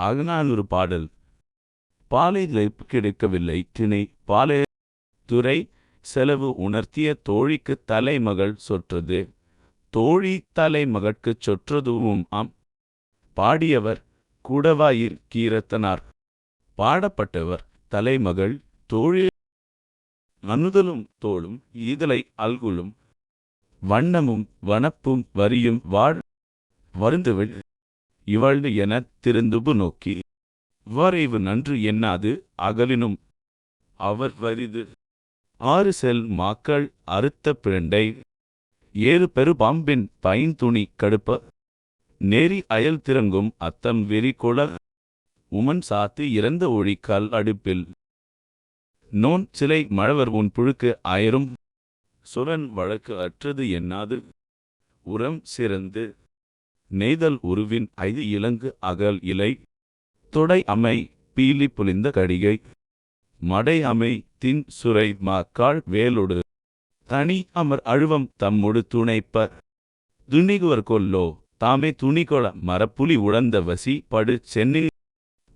அகநானூறு பாடல். பாலை லைப்பு கிடைக்கவில்லை. திணை பாலே துறை செலவு உணர்த்திய தோழிக்குத் தலைமகள் சொற்றது. தோழி தலைமகட்குச் சொற்றதுவும் ஆம். பாடியவர் கூடவாயிர் கீரத்தனார். பாடப்பட்டவர் தலைமகள் தோழி அனுதலும் தோளும் ஈதலை அல்குலும் வண்ணமும் வனப்பும் வரியும் வாழ் வருந்துவிழ் இவள் எனத் திருந்துபு நோக்கி வரைவு நன்று எண்ணாது அகலினும் அவர் வரிது ஆறு செல் மாக்கள் அறுத்த பிழண்டை ஏறு பெரு பாம்பின் பைந்துணி கடுப்ப. நெறி அயல் திறங்கும் அத்தம் வெறி கொள உமன் சாத்து இறந்த ஒழிக்கால் அடுப்பில். நோன் சிலை மழவர் உன் புழுக்கு அயரும். சுரன் வழக்கு அற்றது எண்ணாது உரம் சிறந்து நெய்தல் உருவின் ஐது இலங்கு அகல் இலை தொடை அமை பீலி புலிந்த கடிகை மடை அமை தின் சுரை மாக்காள் வேலொடு தனி அமர் அழுவம் தம்மொடு துணைப்ப துணிகுவர் கொல்லோ தாமே துணிகொள மரப்புலி உழந்த வசி படு சென்னி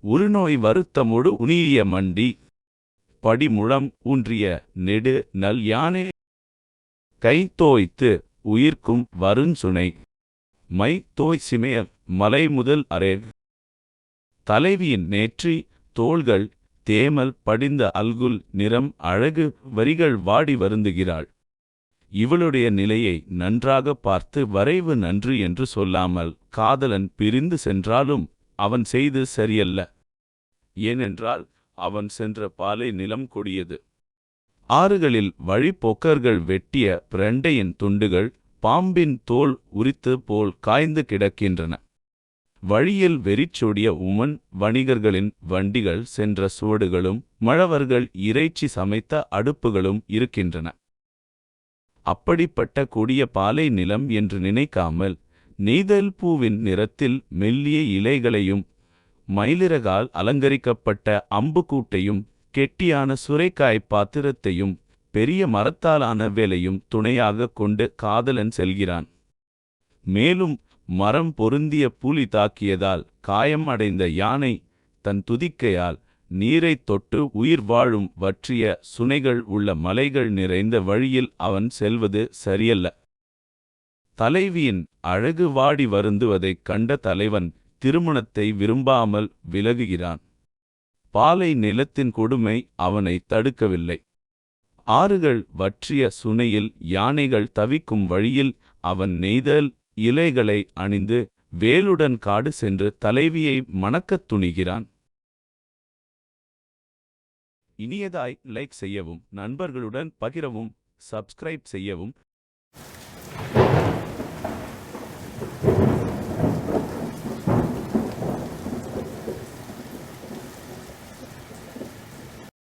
உருநோய் வருத்தமொடு உனிய மண்டி படிமுழம் ஊன்றிய நெடு நல் யானே கை தோய்த்து உயிர்க்கும் வருஞ்சுனை மை தோய் சிமைய மலை முதல் அரே தலைவியின் நேற்றி தோள்கள் தேமல் படிந்த அல்குல் நிறம் அழகு வரிகள் வாடி வருந்துகிறாள். இவளுடைய நிலையை நன்றாக பார்த்து வரைவு நன்று என்று சொல்லாமல் காதலன் பிரிந்து சென்றாலும் அவன் செய்து சரியல்ல. ஏனென்றால் அவன் சென்ற பாலை நிலம் கொடியது. ஆறுகளில் வழிப்போக்கர்கள் வெட்டிய பிரண்டையின் துண்டுகள் பாம்பின் தோல் உரித்து போல் காய்ந்து கிடக்கின்றன. வழியில் வெறிச்சொடிய உமன் வணிகர்களின் வண்டிகள் சென்ற சுவடுகளும் மழவர்கள் இறைச்சி சமைத்த அடுப்புகளும் இருக்கின்றன. அப்படிப்பட்ட கொடிய பாலை நிலம் என்று நினைக்காமல் நெய்தல் பூவின் நிறத்தில் மெல்லிய இலைகளையும் மயிலிறகால் அலங்கரிக்கப்பட்ட அம்புக்கூட்டையும் கெட்டியான சுரைக்காய் பாத்திரத்தையும் பெரிய மரத்தாலான வேலையும் துணையாகக் கொண்டு காதலன் செல்கிறான். மேலும் மரம் பொருந்திய புலி தாக்கியதால் காயம் அடைந்த யானை தன் துதிக்கையால் நீரைத் தொட்டு உயிர் வாழும் வற்றிய சுனைகள் உள்ள மலைகள் நிறைந்த வழியில் அவன் செல்வது சரியல்ல. தலைவியின் அழகு வாடி வருந்துவதைக் கண்ட தலைவன் திருமணத்தை விரும்பாமல் விலகுகிறான். பாலை நிலத்தின் கொடுமை அவனை தடுக்கவில்லை. ஆறுகள் வற்றிய சுனையில் யானைகள் தவிக்கும் வழியில் அவன் நெய்தல் இலைகளை அணிந்து வேலுடன் காடு சென்று தலைவியை மணக்கத் துணிகிறான். இனியதாய் லைக் செய்யவும் நண்பர்களுடன் பகிரவும் சப்ஸ்கிரைப் செய்யவும்